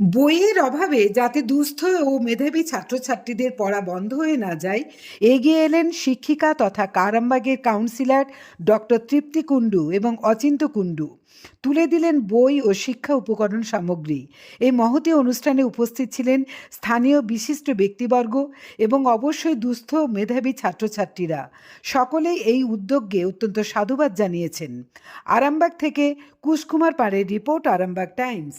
বইয়ের অভাবে যাতে দুস্থ ও মেধাবী ছাত্রছাত্রীদের পড়া বন্ধ হয়ে না যায়, এগিয়ে এলেন শিক্ষিকা তথা কারামবাগের কাউন্সিলর ডক্টর তৃপ্তি কুণ্ডু এবং অচিন্ত কুণ্ডু। তুলে দিলেন বই ও শিক্ষা উপকরণ সামগ্রী। এই মহতী অনুষ্ঠানে উপস্থিত ছিলেন স্থানীয় বিশিষ্ট ব্যক্তিবর্গ এবং অবশ্যই দুস্থ মেধাবী ছাত্রছাত্রীরা। সকলেই এই উদ্যোগকে অত্যন্ত সাধুবাদ জানিয়েছেন। আরামবাগ থেকে কুশকুমার পাড়ের রিপোর্ট, আরামবাগ টাইমস।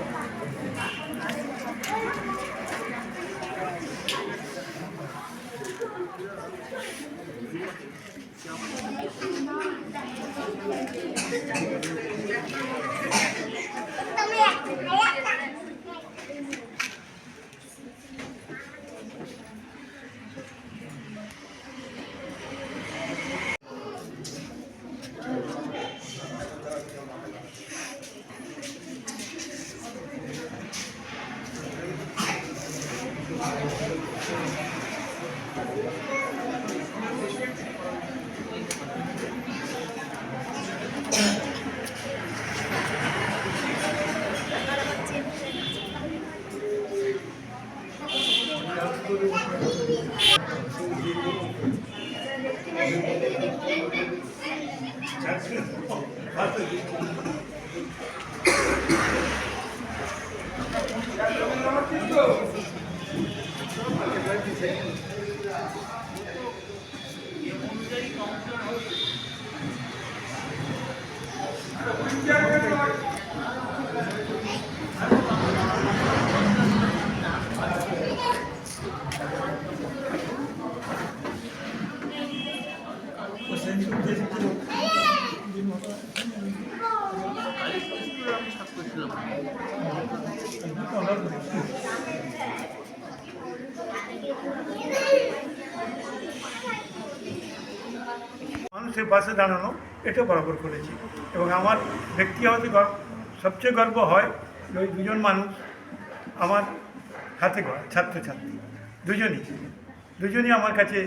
我们是妈妈带孩子们去 মানুষের পাশে দাঁড়ানো এটা বরাবর করেছি। এবং আমার ব্যক্তিগত সবচেয়ে গর্ব হয় ওই দুজন মানুষ আমার হাতে গড়া ছাত্রছাত্রী। দুজনই দুজনই আমার কাছে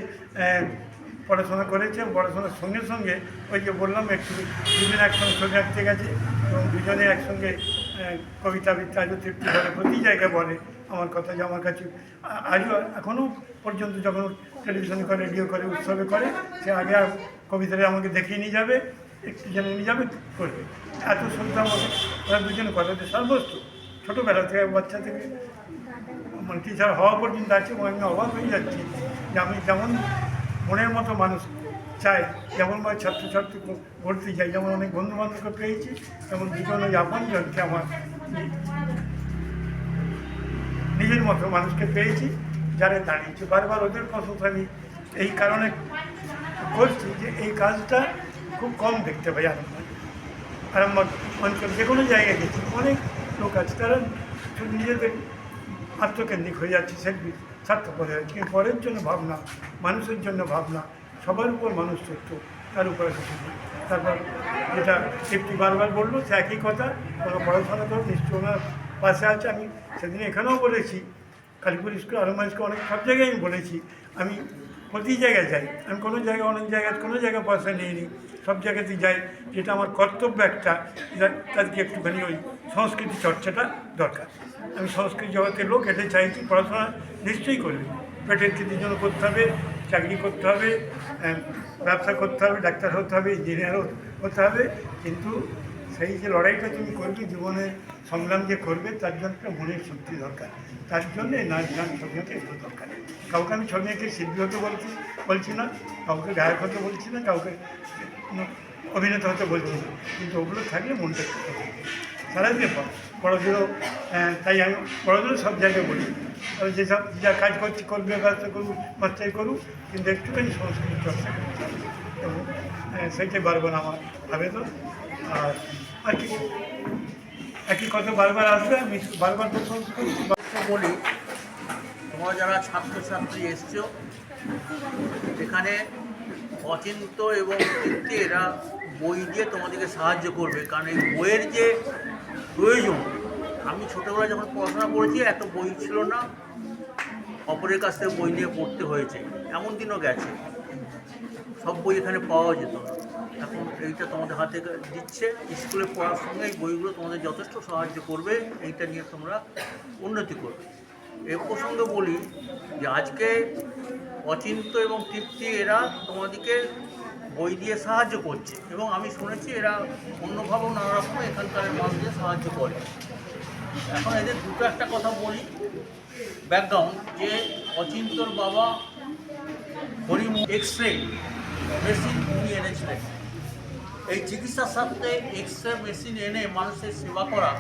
পড়াশোনা করেছে পড়াশোনার সঙ্গে সঙ্গে ওই যে বললাম, একটু দুজনে একসঙ্গে ছবি আঁকতে গেছে এবং দুজনে একসঙ্গে কবিতা আজও তৃপ্তি করে প্রতি জায়গায় বলে আমার কথা, যে আমার কাছে আজও এখনও পর্যন্ত যখন টেলিভিশন করে, রেডিও করে, উৎসবে করে, সে আগে কবিতাটা আমাকে দেখিয়ে নিয়ে যাবে, একটু জেনে নিয়ে যাবে, করবে। এত শ্রদ্ধা আমাকে, ওরা দুজনে কথাতে সর্বস্ত। ছোটোবেলা থেকে, বাচ্চা থেকে মানে টিচার হওয়া পর্যন্ত আছে আমি অবাক হয়ে যাচ্ছি যে আমি যেমন মনের মতো মানুষ চাই, যেমন আমার ছাত্রছাত্রী ভর্তি যাই যেমন অনেক বন্ধু বান্ধবকে পেয়েছি তেমন দুজন ওই আপনজনকে আমার। নিজের মতো মানুষকে পেয়েছি, যারা দাঁড়িয়েছে। বারবার ওদের প্রশংসা আমি এই কারণে করছি যে এই কাজটা খুব কম দেখতে পাই আরামবাগ আরামবাগ অঞ্চল, যে কোনো জায়গায় গেছি অনেক লোক আছে, তারা নিজেদের আত্মকেন্দ্রিক হয়ে যাচ্ছে সেলফি স্বার্থপর হয়ে যাচ্ছে। পরের জন্য ভাবনা, মানুষের জন্য ভাবনা, সবার উপর মানুষ সত্য, তার উপরে কিছু। তারপর যেটা একটি বারবার বলল, সে একই কথা, কোনো পড়াশোনা করো নিশ্চয় ওনার পাশে আছে। আমি সেদিন এখানেও বলেছি, কালীপুর স্কুল আরম্ভ স্কুল, অনেক সব জায়গায় আমি বলেছি। আমি প্রতি জায়গায় যাই। আমি কোনো জায়গায় অনেক জায়গায়, কোনো জায়গায় পয়সা নিয়ে নিই সব জায়গাতেই যাই। যেটা আমার কর্তব্য একটা তাদেরকে একটুখানি ওই সংস্কৃতি চর্চাটা দরকার। আমি সংস্কৃতি জগতের লোক এটা চাইছি পড়াশোনা নিশ্চয়ই করবে। পেটের খিদির জন্য করতে হবে, চাকরি করতে হবে ব্যবসা করতে হবে, ডাক্তার হতে হবে, ইঞ্জিনিয়ার হতে হবে। কিন্তু সেই যে লড়াইটা তুমি করবে, জীবনে সংগ্রাম যে করবে, তার জন্য একটা মনের শক্তি দরকার। তার জন্য নাচ গান আঁকা দরকার। কাউকে আমি ছবি এঁকে শিল্পী হতে বলছি বলছি না। কাউকে গায়ক হতে বলছি না কাউকে অভিনেতা হতে বলছি না। কিন্তু ওগুলো থাকলে মনটা। সারাদিনে পর পড়াশুনো তাই আমি পড়াশুনো সব জায়গায় বলি। তবে যেসব যা কাজ করছি করবে ব্যবসা করুক বাচ্চাই করুক কিন্তু একটুখানি সংস্কৃতি চর্চা করতে এবং আহ, সেইটাই বারবার আমার আবেদন। আর আর কি একই কথা বারবার আসবে আমি বারবার প্রশংসা করছি বলি। তোমরা যারা ছাত্রছাত্রী এসছো, এখানে অচিন্ত এবং কীর্তি এরা বই দিয়ে তোমাদেরকে সাহায্য করবে। কারণ এই বইয়ের যে প্রয়োজন, আমি ছোটোবেলায় যখন পড়াশোনা করেছি, এত বই ছিল না। অপরের কাছ থেকে বই নিয়ে পড়তে হয়েছে। এমন দিনও গেছে। সব বই এখানে পাওয়া যেত এখন এইটা তোমাদের হাতে দিচ্ছে। স্কুলে পড়ার সঙ্গে এই বইগুলো তোমাদের যথেষ্ট সাহায্য করবে। এইটা নিয়ে তোমরা উন্নতি করবে। এ প্রসঙ্গে বলি যে আজকে অচিন্ত এবং তৃপ্তি এরা তোমাদেরকে বই দিয়ে সাহায্য করছে এবং আমি শুনেছি এরা অন্যভাবেও নানা রকম এখানকার মানুষদের সাহায্য করে। এখন এদের দুটো একটা কথা বলি। ব্যাকগ্রাউন্ড যে অচিন্তর বাবা হরিম এক্স রে মেশিন উনি এনেছিলেন। এই চিকিৎসার সাথে এক্স রে মেশিন এনে মানুষের সেবা করা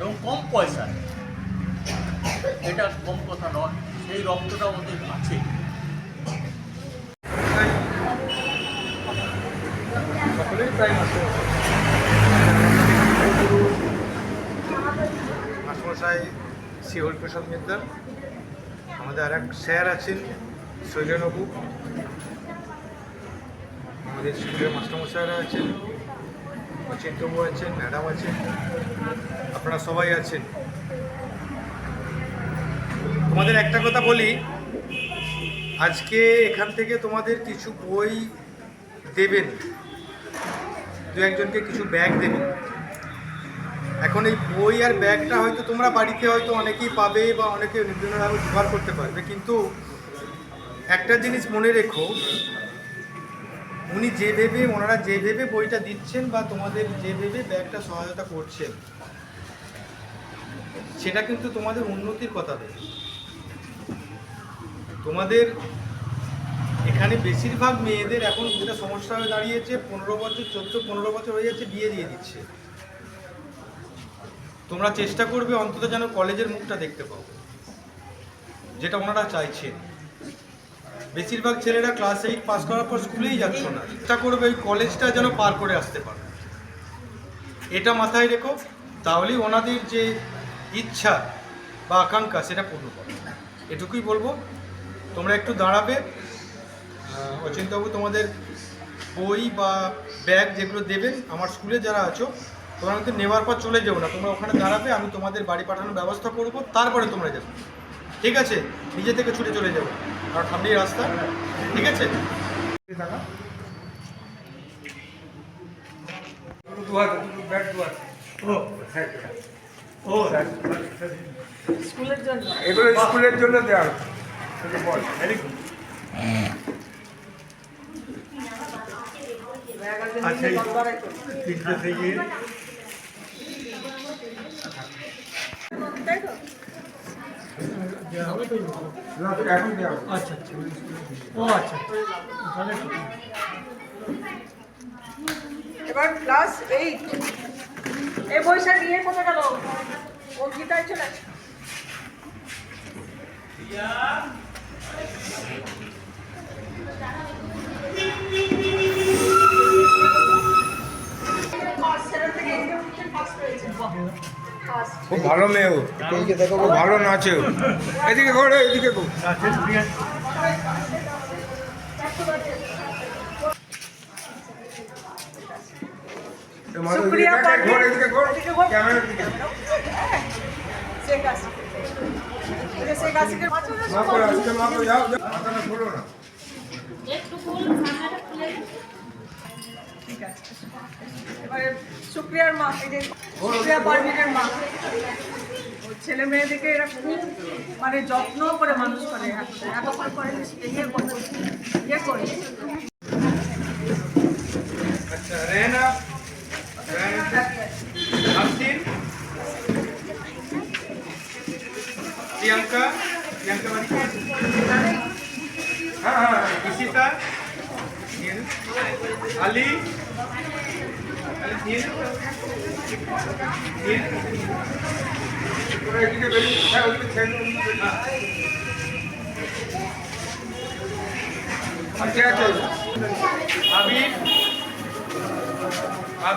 এবং কম পয়সায় এটা কম কথা নয় সেই রক্তটা ওদের আছে। সকলেই মাস্টারমশাই শ্রী হরিপ্রসাদ মিদ্দার আমাদের আর এক স্যার আছেন শৈলেনবাবু আমাদের স্কুলের মাস্টারমশাইরা আছেন অচিন্তবাবু আছেন, ম্যাডাম আছেন, আপনারা সবাই আছেন। তোমাদের একটা কথা বলি। আজকে এখান থেকে তোমাদের কিছু বই দেবেন। দু একজনকে কিছু ব্যাগ দেবেন। এখন এই বই আর ব্যাগটা হয়তো তোমরা বাড়িতে হয়তো অনেকেই পাবে বা অনেকে বিভিন্নভাবে ব্যবহার করতে পারবে। কিন্তু একটা জিনিস মনে রেখো, উনি যে ভেবে ওনারা যে ভেবে বইটা দিচ্ছেন বা তোমাদের যে ভেবে ব্যাগটা সহায়তা করছেন, সেটা কিন্তু তোমাদের উন্নতির কথা দেবে তোমাদের এখানে বেশিরভাগ মেয়েদের এখন যেটা সমস্যা হয়ে দাঁড়িয়েছে, পনেরো বছর, চোদ্দ, পনেরো বছর হয়ে যাচ্ছে, বিয়ে দিয়ে দিচ্ছে। তোমরা চেষ্টা করবে অন্তত যেন কলেজের মুখটা দেখতে পাও, যেটা ওনারা চাইছেন। বেশিরভাগ ছেলেরা ক্লাস এইট পাস করার পর স্কুলেই যাচ্ছ না। চেষ্টা করবে ওই কলেজটা যেন পার করে আসতে পারো। এটা মাথায় রেখো, তাহলেই ওনাদের যে ইচ্ছা বা আকাঙ্ক্ষা, সেটা পূর্ণ করো এটুকুই বলব। তোমরা একটু দাঁড়াবে। অচিন্তবাবু তোমাদের বই বা ব্যাগ যেগুলো দেবেন আমার স্কুলে যারা আছো তোমরা কিন্তু নেওয়ার পর চলে যাও না। তোমরা ওখানে দাঁড়াবে আমি তোমাদের বাড়ি পাঠানোর ব্যবস্থা করব তারপরে তোমরা যাবে। ঠিক আছে? নিজে থেকে ছুটে চলে যাব আর সামনেই রাস্তা। ঠিক আছে? দুয়ার ও হ্যাঁ ও স্কুলের জন্য। এগুলো স্কুলের জন্য দেওয়া বল ভেরি গুড আচ্ছা এই তিনটে থেকে তাই তো না, এখন দেওয়া হবে। আচ্ছা আচ্ছা ও আচ্ছা তাহলে ঠিক আছে। এবার ক্লাস এইট এই বইটা নিয়ে কোথায় গেল ও গীতায় চলে খুব ভালো মেয়ে ও। দেখো খুব ভালো নাচে ও। এদিকে ঘরে এদিকে ঘোর। এদিকে ঘোর এদিকে ক্যামেরার দিকে। ঠিক আছে এবারে সুপ্রিয়ার মা, এই যে শুক্রিয়া পারভিনের মা ছেলে মেয়েদেরকে এরা খুব মানে যত্ন করে মানুষ করে, এত করে করে ইয়ে করে ইয়ে করে।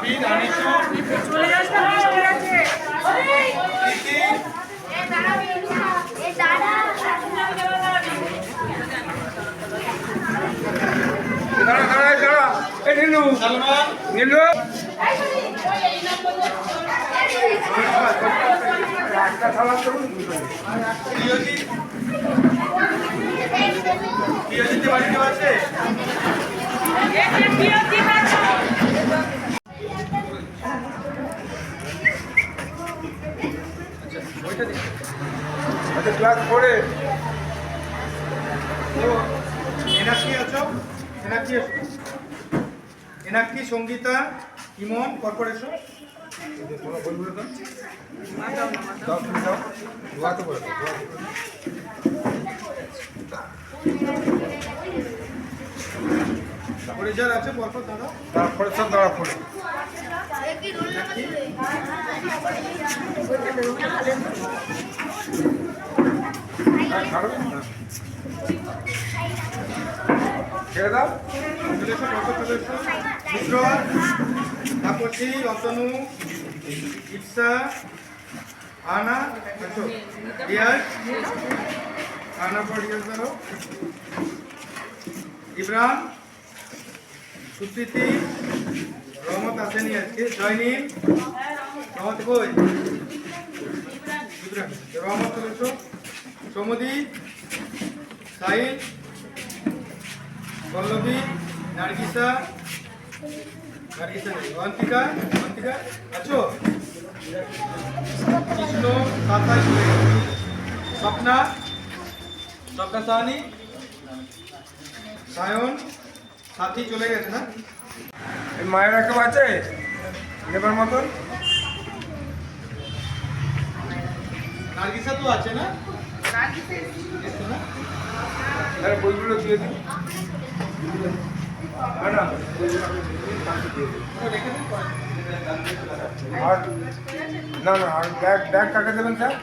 আবির আনিসু নীলু নীলু একটা খাবার করুন প্রিয়জিৎ প্রিয়জিৎ বাড়িতে আছে আচ্ছা ক্লাস ফোরে এনাকি আছো? এনাকি আছো এনাকি সঙ্গীতা, ইমন কর্পোরেশন তারপরে যারা আছে পরপর দাদা তারপরে সব দাঁড়া পড়ে ছেড়ে দাও এসো মিত্র রতনু ইপসা আনা রিয়াজ আনা পর রিয়াজ ধরো ইব্রাহিম রহমত আসেনি আজকে। জয়নীল, রহমত কই? রহমত চলে এসো। সমুদি, সাহিল পল্লবী নার্গিসা নার্গিসা নেই, অন্তিকা অন্তিকা, আছো? কৃষ্ণ সাতাই স্বপ্না স্বপ্না সাহানি, সায়ন, সাথী চলে গেছে না? মায়েরা কেউ আছে? নেবার মতন? নার্গিসা তো আছে না? বইগুলো দিয়ে দিন। আর না না আর ব্যাগ ব্যাগ কাকে দেবেন স্যার?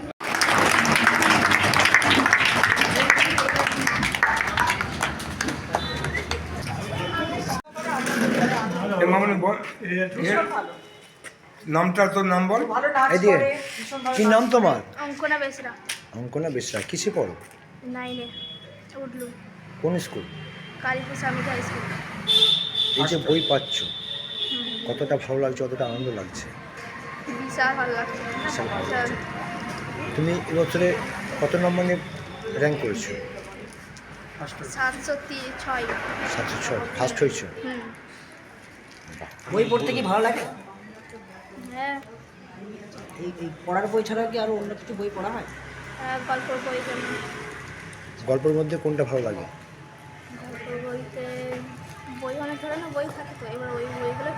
মামনি বল। নামটা তোর নাম বল। এদিকে। কি নাম তোমার? অঙ্কনা বেসরা। অঙ্কনা বেশরা কিসে পড়ো? নাইনে উঠলু। কোন স্কুল? কালীপুর স্বামী হাই স্কুল। এই যে বই পাচ্ছ কতটা ভালো লাগছে কতটা আনন্দ লাগছে? বিশাল ভালো লাগছে। বিশাল ভালো লাগছে। তুমি এবছরে কত নম্বর নিয়ে র্যাঙ্ক করেছ? সাতশো ছয়। সাতশো ছয় ফার্স্ট হয়েছো? হুম। বই পড়তে কি ভালো লাগে? হ্যাঁ। এই এই পড়ার বই ছাড়া কি আরও অন্য কিছু বই পড়া হয়? হ্যাঁ গল্প বই যেমন গল্পের মধ্যে কোনটা ভালো লাগে? গল্প বইতে বই অনেক ধরনের বই থাকে তো এবার ওই বইগুলো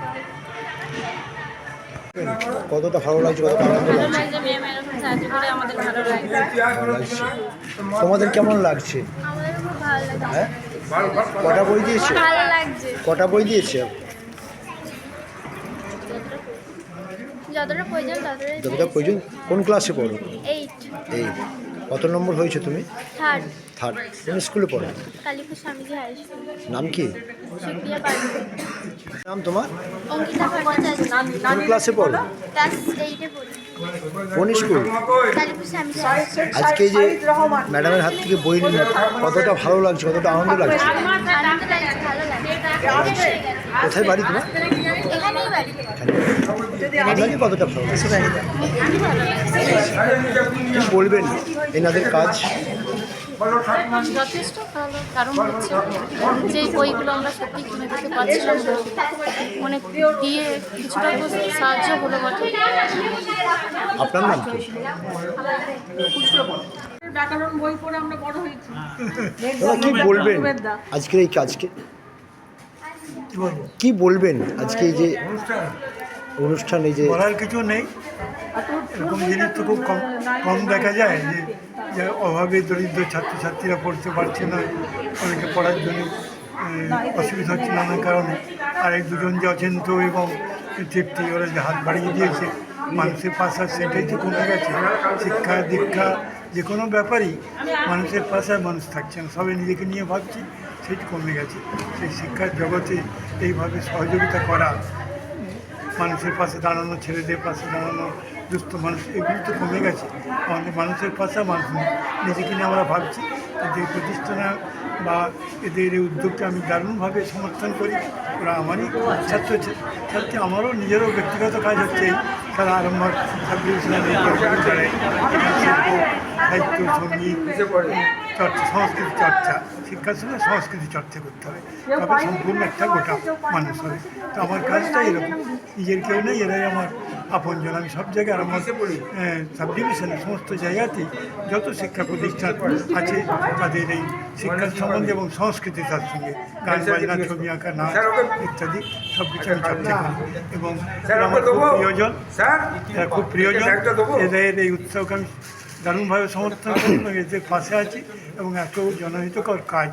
কতটা ভালো লাগছে কতটা আনন্দ লাগছে? তোমাদের কেমন ভালো লাগছে। হ্যাঁ? কটা বই দিয়েছে? কটা বই দিয়েছে? যতটা প্রয়োজন ততটাই যতটা প্রয়োজন কোন ক্লাসে পড়ো? এইট এই কত নম্বর হয়েছে তুমি? থার্ড থার্ড কোন স্কুলে পড়ো? কালীপুর স্বামীজি হাই স্কুল নাম কি? নাম তোমার? অঙ্কিতা ভট্টাচার্য। কোন ক্লাসে পড়ো? ক্লাস এইটে পড়ি। কোন স্কুল আজকে যে ম্যাডামের হাত থেকে বই নিলে কতটা ভালো লাগছে কতটা আনন্দ লাগছে? আনন্দ লাগছে ভালো লাগছে। কোথায় বাড়ি তোমার? কতটা বলবেন এনাদের কাজ? যথেষ্ট ভালো কারণ হচ্ছে। যে বইগুলো আমরা সত্যি কিনে দিতে পারছিলাম না অনেক দিয়ে কিছুটা তো সাহায্য হলো বটে। আপনার নাম কি? ব্যাকরণ বই পড়ে আমরা বড় হয়েছি। কি বলবেন? আজকের এই কাজকে? কি বলবেন আজকে এই যে অনুষ্ঠান, এই যে বলার কিছু নেই। এরকম জিনিস তো খুব কম কম দেখা যায় যে অভাবে দরিদ্র ছাত্রছাত্রীরা পড়তে পারছে না, অনেকে পড়ার জন্য অসুবিধা হচ্ছে নানা কারণে। আর এই দুজন যে অচিন্ত এবং তৃপ্তি, ওরা যে হাত বাড়িয়ে দিয়েছে, মানুষের পাশা সেটাই তো কমে গেছে। শিক্ষা, দীক্ষা, যে কোনো ব্যাপারই মানুষের পাশায় মানুষ থাকছে না। সবাই নিজেকে নিয়ে ভাবছি। সেটি কমে গেছে। সেই শিক্ষার জগতে এইভাবে সহযোগিতা করা মানুষের পাশে দাঁড়ানো ছেলেদের পাশে দাঁড়ানো দুস্থ মানুষ এগুলো তো কমে গেছে। আমাদের মানুষের পাশে মানুষ। নিজেকে নিয়ে আমরা ভাবছি এদের প্রতিষ্ঠানে বা এদের এই উদ্যোগকে আমি দারুণভাবে সমর্থন করি। ওরা আমারই ছাত্র ছাত্রী আমারও নিজেরও ব্যক্তিগত কাজ হচ্ছে খেলা আরম্ভ সাব ডিভিশনাল এই কর্মচারী, শিল্প সাহিত্য সংগীত চর্চা সংস্কৃতি চর্চা। শিক্ষার সঙ্গে সংস্কৃতি চর্চা করতে হবে তবে সম্পূর্ণ একটা গোটা মানুষ হবে তো আমার কাজটা এরকম। নিজের কেউ নেই এরাই আমার আপনজন। আমি সব জায়গায় আর আমার সাব ডিভিশনে সমস্ত জায়গাতেই যত শিক্ষা প্রতিষ্ঠান আছে তাদের এই শিক্ষার সম্বন্ধে এবং সংস্কৃতি তার সঙ্গে। গান বাজনা ছবি আঁকা নাচ ইত্যাদি সব কিছু আমি চর্চা করি। এবং আমার খুব প্রিয়জন। এরা খুব প্রিয়জন। এদের এই উৎসবকে আমি দারুণভাবে সমর্থন করি এবং এদের পাশে আছি এবং এত জনহিতকর কাজ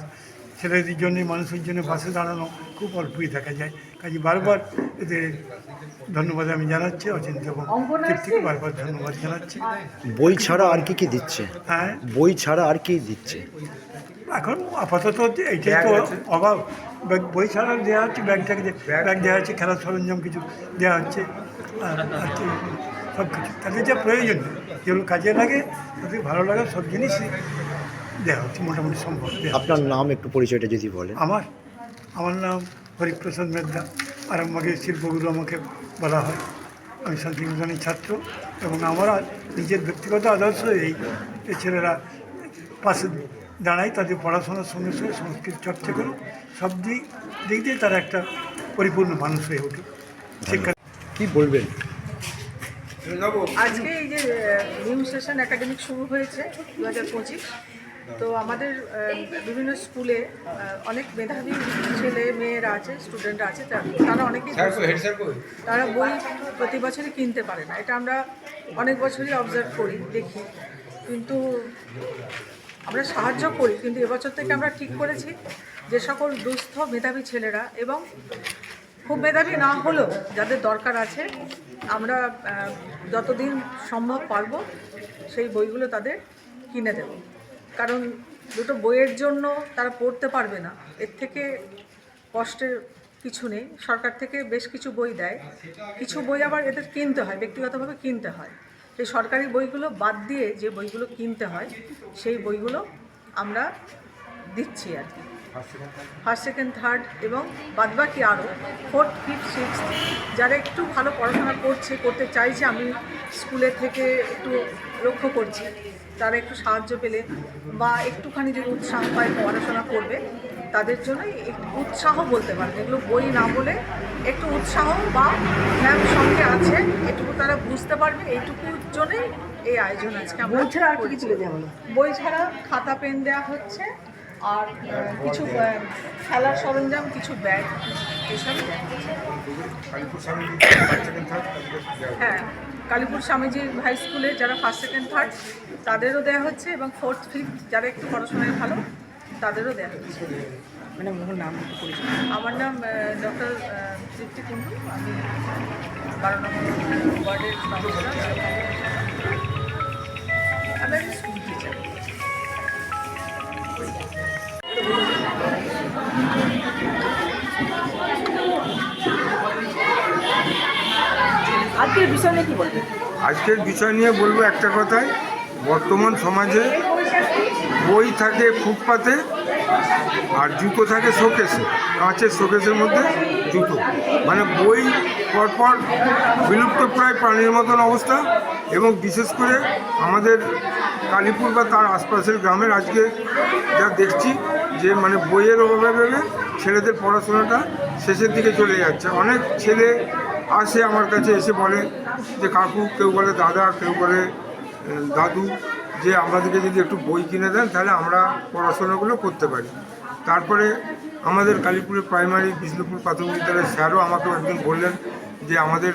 ছেলেদের জন্য মানুষের জন্য পাশে দাঁড়ানো খুব অল্পই দেখা যায়। কাজে বারবার এদের ধন্যবাদ আমি জানাচ্ছি অচিন্ত এবং বারবার ধন্যবাদ জানাচ্ছি। বই ছাড়া আর কি কি দিচ্ছে? হ্যাঁ? বই ছাড়া আর কি দিচ্ছে? এখন আপাতত এইটাই তো অভাব। ব্যাগ- বই ছাড়া দেওয়া হচ্ছে ব্যাগ দে- ব্যাগ দেওয়া হচ্ছে খেলার সরঞ্জাম কিছু দেওয়া হচ্ছে আর সব কিছু তাদের যা প্রয়োজন যেগুলো কাজে লাগে তাদের ভালো লাগে সব জিনিসই দেওয়া হচ্ছে মোটামুটি সম্ভব আপনার নাম একটু পরিচয়টা যদি বলেন। আমার আমার নাম হরিপ্রসাদ মেদ্দা আর আমাকে শিল্পগুরু আমাকে বলা হয়। আমি শান্তিনিকেতনের ছাত্র এবং আমার নিজের ব্যক্তিগত আদর্শ এই এই ছেলেরা পাশে দাঁড়াই তাদের পড়াশোনার সঙ্গে সঙ্গে সংস্কৃত চর্চা করুক সব দিক দিক দিয়ে তারা একটা পরিপূর্ণ মানুষ হয়ে উঠুক শিক্ষা কী বলবেন? আজকে এই যে নিউ সেশন একাডেমিক শুরু হয়েছে দু হাজার পঁচিশ। তো আমাদের বিভিন্ন স্কুলে অনেক মেধাবী ছেলে মেয়েরা আছে স্টুডেন্টরা আছে তারা অনেকেই তারা বই প্রতি বছরই কিনতে পারে না। এটা আমরা অনেক বছরই অবজার্ভ করি দেখি। কিন্তু আমরা সাহায্য করি কিন্তু এবছর থেকে আমরা ঠিক করেছি যে সকল দুস্থ মেধাবী ছেলেরা এবং খুব মেধাবী না হলেও যাদের দরকার আছে, আমরা যতদিন সম্ভব পারব সেই বইগুলো তাদের কিনে দেব। কারণ দুটো বইয়ের জন্য তারা পড়তে পারবে না। এর থেকে কষ্টের কিছু নেই। সরকার থেকে বেশ কিছু বই দেয়। কিছু বই আবার এদের কিনতে হয়, ব্যক্তিগতভাবে কিনতে হয়। সেই সরকারি বইগুলো বাদ দিয়ে যে বইগুলো কিনতে হয়, সেই বইগুলো আমরা দিচ্ছি আর কি। ফার্স্ট সেকেন্ড থার্ড এবং বাদবাকি আরও ফোর্থ ফিফথ সিক্স যারা একটু ভালো পড়াশোনা করছে করতে চাইছে আমি স্কুলের থেকে একটু লক্ষ্য করছি। তারা একটু সাহায্য পেলে বা একটুখানি যদি উৎসাহ পায় পড়াশোনা করবে তাদের জন্য একটু উৎসাহ বলতে পারেন। এগুলো বই না বলে একটু উৎসাহ বা ম্যাম সঙ্গে আছে এটুকু তারা বুঝতে পারবে এইটুকুর জন্যই এই আয়োজন আজকে বই ছাড়া আর কি কি করছি। তুলে দেওয়া হলো? বই ছাড়া খাতা পেন দেওয়া হচ্ছে আর কিছু খেলার সরঞ্জাম কিছু ব্যাগ হচ্ছে। হ্যাঁ কালীপুর স্বামীজি হাই স্কুলে যারা ফার্স্ট সেকেন্ড থার্ড তাদেরও দেওয়া হচ্ছে এবং ফোর্থ ফিফথ যারা একটু পড়াশোনায় ভালো তাদেরও দেওয়া হচ্ছে। মানে মোহন নাম আমার নাম ডক্টর তৃপ্তি কুণ্ডু। আমি বারো নম্বর ওয়ার্ডের আজকের বিষয় নিয়ে কি বলবেন আজকের বিষয় নিয়ে বলব একটা কথাই। বর্তমান সমাজে বই থাকে ফুটপাতে আর জুতো থাকে শোকেসে, কাঁচের শোকেসের মধ্যে জুতো। মানে বই পরপর বিলুপ্ত প্রায় প্রাণীর মতন অবস্থা এবং বিশেষ করে আমাদের কালীপুর বা তার আশপাশের গ্রামের আজকে যা দেখছি যে মানে বইয়ের অভাবে ভেবে ছেলেদের পড়াশোনাটা শেষের দিকে চলে যাচ্ছে। অনেক ছেলে আসে আমার কাছে এসে বলে যে, কাকু, কেউ বলে দাদা, কেউ বলে দাদু, যে আমাদেরকে যদি একটু বই কিনে দেন, তাহলে আমরা পড়াশোনাগুলো করতে পারি। তারপরে আমাদের কালীপুরের প্রাইমারি বিষ্ণুপুর প্রাথমিক বিদ্যালয়ের স্যারও আমাকে একদিন বললেন যে, আমাদের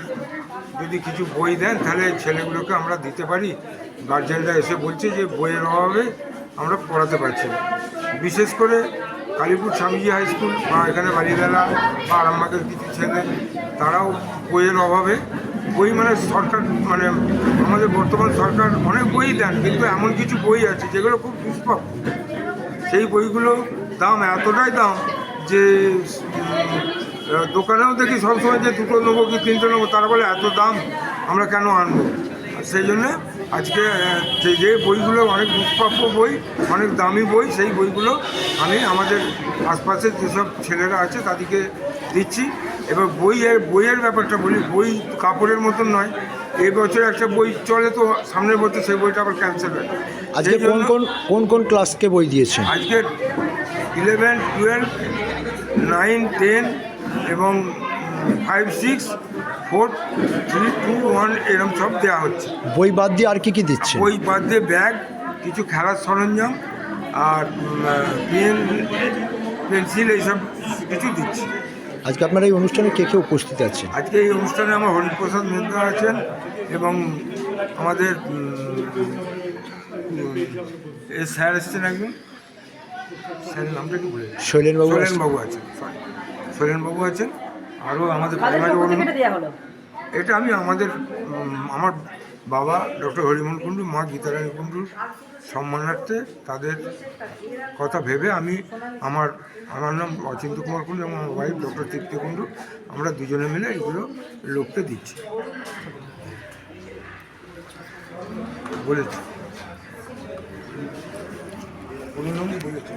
যদি কিছু বই দেন, তাহলে ছেলেগুলোকে আমরা দিতে পারি। গার্জেনরা এসে বলছে যে, বইয়ের অভাবে আমরা পড়াতে পারছি না। বিশেষ করে কালীপুর স্বামীজি হাই স্কুল বা এখানে বাড়িবেলা বা আরামবাগের কিছু ছেলে, তারাও বইয়ের অভাবে বই মানে সরকার মানে আমাদের বর্তমান সরকার অনেক বই দেন, কিন্তু এমন কিছু বই আছে যেগুলো খুব দুষ্প্রাপ্য। সেই বইগুলো দাম এতটাই দাম যে দোকানেও দেখি সবসময় যে দুটো নেব কি তিনটে নেব, তারা বলে এত দাম আমরা কেন আনব? সেই জন্য আজকে যে যে বইগুলো অনেক দুষ্প্রাপ্য বই অনেক দামি বই সেই বইগুলো আমি আমাদের আশপাশের যেসব ছেলেরা আছে তাদেরকে দিচ্ছি। এবার বইয়ের বইয়ের ব্যাপারটা বলি বই কাপড়ের মতন নয়। এই বছর একটা বই চলে তো সামনের বছর সেই বইটা আবার ক্যান্সেল হয় আজকে কোন কোন কোন কোন ক্লাসকে বই দিয়েছে আজকে ইলেভেন টুয়েলভ নাইন টেন এবং five six four three two one এরকম সব দেওয়া হচ্ছে। বই বাদ দিয়ে আর কি কি দিচ্ছে বই বাদ দিয়ে ব্যাগ কিছু খেলার সরঞ্জাম আর পেন পেন্সিল এইসব কিছু দিচ্ছে। আজকে আপনার এই অনুষ্ঠানে কে কে উপস্থিত আছেন? আজকে এই অনুষ্ঠানে আমার হরিপ্রসাদ মেহতা আছেন এবং আমাদের স্যার এসছেন একজন। স্যারের নামটা কি বলে শৈলেনবাবু আসছেন? শৈলেনবাবু আছেন। সরি শৈলেনবাবু আছেন। আরও আমাদের এটা আমি আমাদের আমার বাবা ডক্টর হরিমোহন কুণ্ডু মা গীতারানী কুণ্ডুর সম্মানার্থে তাদের কথা ভেবে আমি আমার আমার নাম অচিন্ত কুমার কুণ্ডু এবং আমার ওয়াইফ ডক্টর তৃপ্তি কুণ্ডু আমরা দুজনে মিলে এগুলো লোককে দিচ্ছি। বলেছি। বলেছি